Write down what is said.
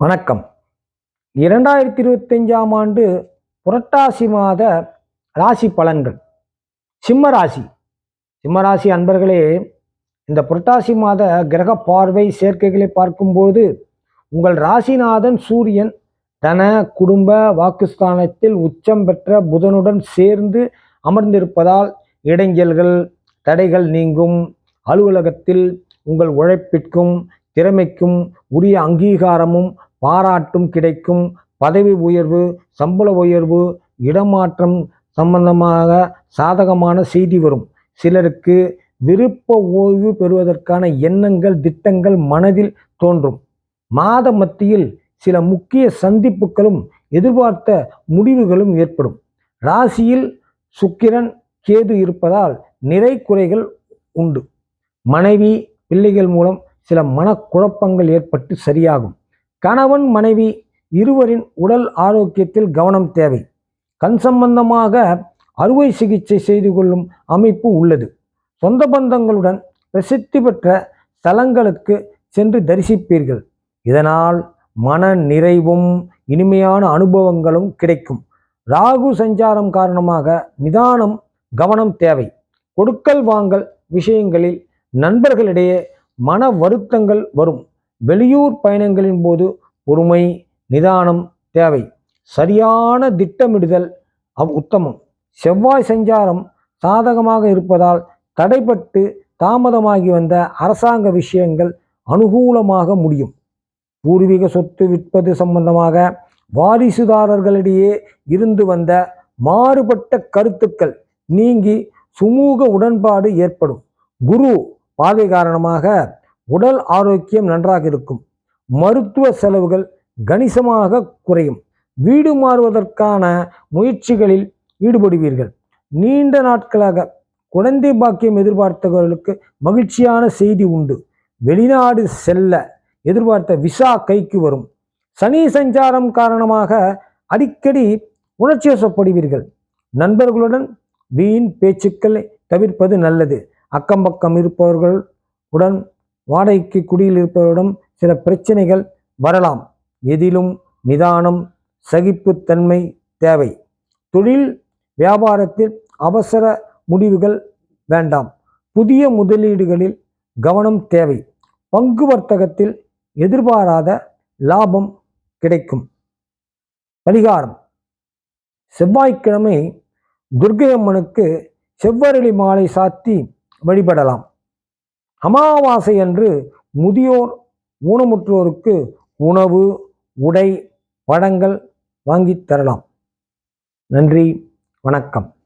வணக்கம். இரண்டாயிரத்தி இருபத்தஞ்சாம் ஆண்டு புரட்டாசி மாத ராசி பலன்கள். சிம்ம ராசி சிம்ம ராசி அன்பர்களே இந்த புரட்டாசி மாத கிரக பார்வை சேர்க்கைகளை பார்க்கும்போது உங்கள் ராசிநாதன் சூரியன் தன குடும்ப வாக்குஸ்தானத்தில் உச்சம் பெற்ற புதனுடன் சேர்ந்து அமர்ந்திருப்பதால் இடைஞ்சல்கள் தடைகள் நீங்கும். அலுவலகத்தில் உங்கள் உழைப்பிற்கும் திறமைக்கும் உரிய அங்கீகாரமும் பாராட்டும் கிடைக்கும். பதவி உயர்வு சம்பள உயர்வு இடமாற்றம் சம்பந்தமாக சாதகமான செய்தி வரும். சிலருக்கு விருப்ப ஓய்வு பெறுவதற்கான எண்ணங்கள் திட்டங்கள் மனதில் தோன்றும். மாத மத்தியில் சில முக்கிய சந்திப்புகளும் எதிர்பார்த்த முடிவுகளும் ஏற்படும். ராசியில் சுக்கிரன் கேது இருப்பதால் நிறை குறைகள் உண்டு. மனைவி பிள்ளைகள் மூலம் சில மனக்குழப்பங்கள் ஏற்பட்டு சரியாகும். கணவன் மனைவி இருவரின் உடல் ஆரோக்கியத்தில் கவனம் தேவை. கண் சம்பந்தமாக அறுவை சிகிச்சை செய்து கொள்ளும் அமைப்பு உள்ளது. சொந்த பந்தங்களுடன் பிரசித்தி பெற்ற ஸ்தலங்களுக்கு சென்று தரிசிப்பீர்கள். இதனால் மன நிறைவும் இனிமையான அனுபவங்களும் கிடைக்கும். ராகு சஞ்சாரம் காரணமாக நிதானம் கவனம் தேவை. கொடுக்கல் வாங்கல் விஷயங்களில் நண்பர்களிடையே மன வருத்தங்கள் வரும். வெளியூர் பயணங்களின் போது பொறுமை நிதானம் தேவை. சரியான திட்டமிடுதல் அவ் உத்தமம். செவ்வாய் சஞ்சாரம் சாதகமாக இருப்பதால் தடைப்பட்டு தாமதமாகி வந்த அரசாங்க விஷயங்கள் அனுகூலமாக முடியும். பூர்வீக சொத்து விற்பது சம்பந்தமாக வாரிசுதாரர்களிடையே இருந்து வந்த மாறுபட்ட கருத்துக்கள் நீங்கி சுமூக உடன்பாடு ஏற்படும். குரு பார்வை காரணமாக உடல் ஆரோக்கியம் நன்றாக இருக்கும். மருத்துவ செலவுகள் கணிசமாக குறையும். வீடு மாறுவதற்கான முயற்சிகளில் ஈடுபடுவீர்கள். நீண்ட நாட்களாக குழந்தை பாக்கியம் எதிர்பார்த்தவர்களுக்கு மகிழ்ச்சியான செய்தி உண்டு. வெளிநாடு செல்ல எதிர்பார்த்த விசா கைக்கு வரும். சனி சஞ்சாரம் காரணமாக அடிக்கடி உணர்ச்சி வசப்படுவீர்கள். நண்பர்களுடன் வீண் பேச்சுக்களை தவிர்ப்பது நல்லது. அக்கம் பக்கம் இருப்பவர்கள் உடன் வாடகைக்கு குடியில் இருப்பவரிடம் சில பிரச்சனைகள் வரலாம். எதிலும் நிதானம் சகிப்புத்தன்மை தேவை. தொழில் வியாபாரத்தில் அவசர முடிவுகள் வேண்டாம். புதிய முதலீடுகளில் கவனம் தேவை. பங்கு வர்த்தகத்தில் எதிர்பாராத லாபம் கிடைக்கும். பரிகாரம். செவ்வாய்க்கிழமை துர்க்கை அம்மனுக்கு செவ்வரளி மாலை சாத்தி வழிபடலாம். அமாவாசை அன்று முதியோர் ஊனமுற்றோருக்கு உணவு உடை பழங்கள் வாங்கித் தரலாம். நன்றி வணக்கம்.